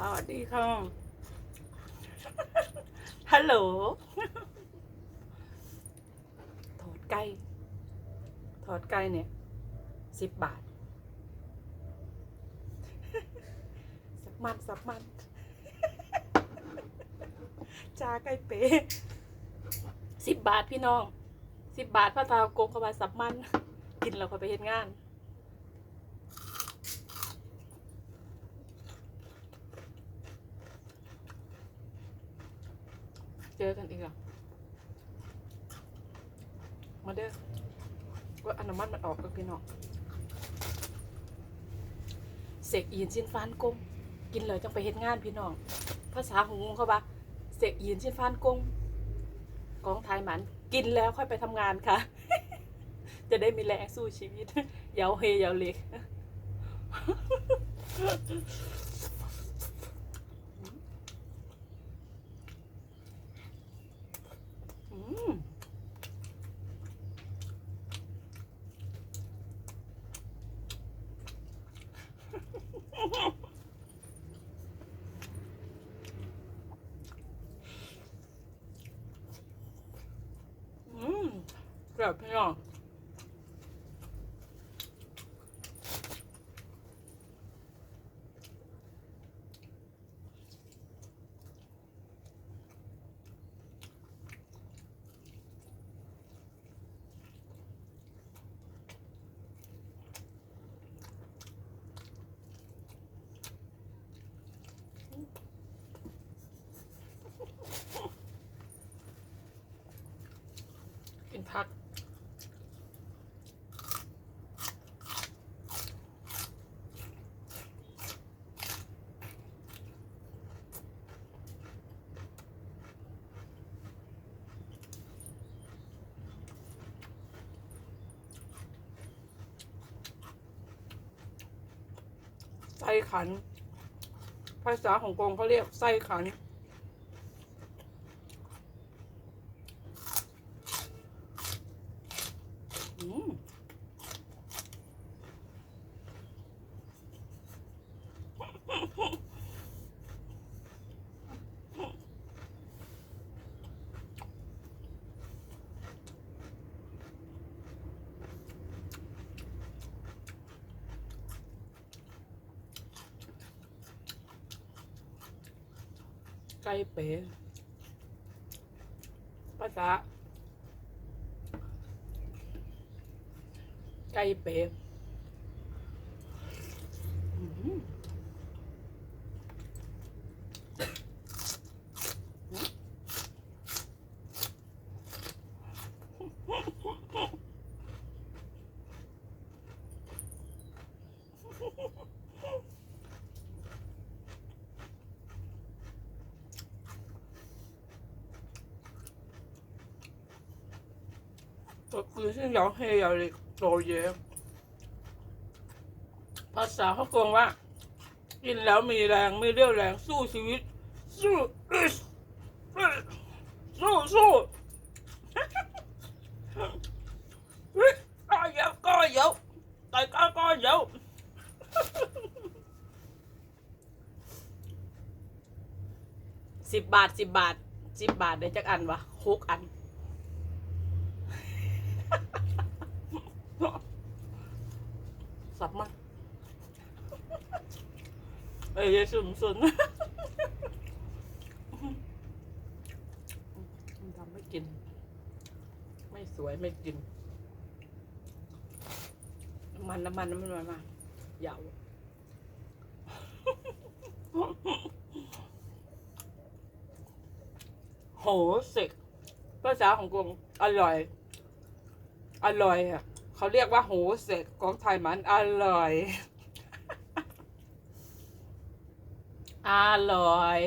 สวัสดีค่ะ ฮัลโหล ถอดไก่ ถอดไก่เนี่ยสิบบาท สับมันสับมัน จาไก่เป๋สิบบาทพี่น้องสิบบาทพระทาวโกงเข้ามาสับมัน กินแล้วก็ไปเฮ็ดงาน เจอกันอีกอะมาเด้อว่าอนน้ำมันมันออกก็พี่น้องเสกอีนชิ้นฟานกงกินเลยจังไปเฮ็ดงานพี่น้อง ภาษาของงูเขาปะเสกอีนชิ้นฟานกงกองไทยหมันกินแล้วค่อยไปทำงานค่ะ จะได้มีแรงสู้ชีวิต เยาเฮเยาเล็ก อืม อืม แบบพี่น้องกินผัก ไส้ขัน ภาษาของกงเขาเรียกไส้ขัน อืม ไก่เป๋ภาษาไก่เป๋อืม ก็คือที่เราให้เราเลยโตเยอะภาษาเขาโกงว่า กินแล้วมีแรงมีเรี่ยวแรงสู้ชีวิต สู้อึ๊บสู้สู้เฮ้ยก็เยอะก็เยอะแต่ก็ก็เยอะสิบบาทสิบบาทสิบบาทได้จักอันวะหกอัน สับมัน เอ้ยสุ่มสุนมันทำไม่กิน ไม่สวยไม่กิน น้ำมันน้ำมันน้ำมันมาเหยาวโหสิกภาษาของกรุงอร่อย อร่อยอะ เขาเรียกว่าโหเสกของไทยมันอร่อย อร่อย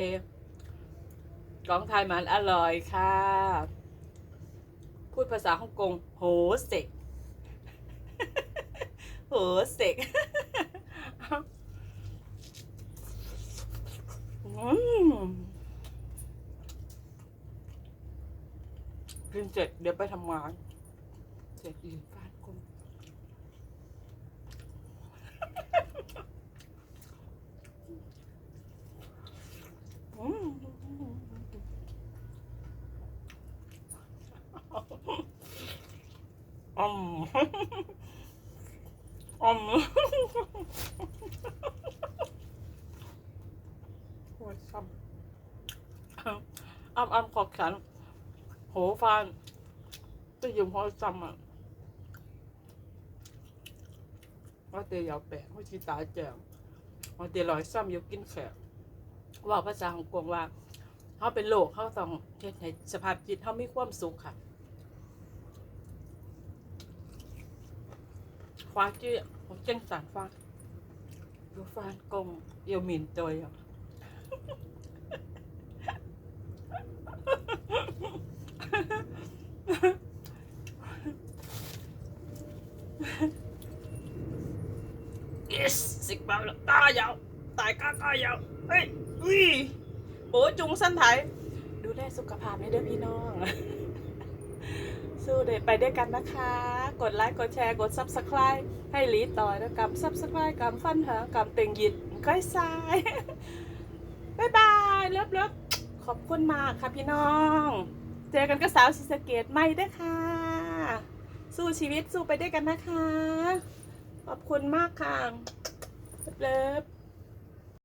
ของไทยมันอร่อยค่ะ พูดภาษาฮ่องกงโหเสกโหเสกอืมกินเสร็จเดี๋ยวไปทำงาน เสร็จอีกฟาดกง อืม อมอมโอ้ยซ้ำอ้ำอ้ำขอบฉัน โหฟานจะยืมพอซ้ำอะว่าเตยยาวแปะว่าชีตาแจงว่าเตยลอยซ้ำยกกินแขกว่าภาษาของกวงว่าเขาเป็นโลกเขาต้องเฮ็ดให้สภาพจิตเขามีความสุขค่ะ ฟ้าเจี้ยผมเจ้งสารฟ้าดูฟ้ากงเอียวหมินตัวอะ yes สิกเบาแล้วตายาวตายก้าก้ายาวเฮ้ยอุ้ยโอ้จุงสั้นไทยดูแลสุขภาพให้เด้อพี่น้อง สู้เดไปด้วยกันนะคะ กดไลค์กดแชร์กด subscribe ให้หลีต่อยแล้วกับ subscribe กับฟันหากับเต็งหยิดก้อยซ้ายบายบายเลิฟเลิฟขอบคุณมากค่ะพี่น้อง เจอกันก็สาวศิสะเกตไม่ได้อค่ะ สู้ชีวิตสู้ไปด้วยกันนะคะ ขอบคุณมากค่ะเลิฟ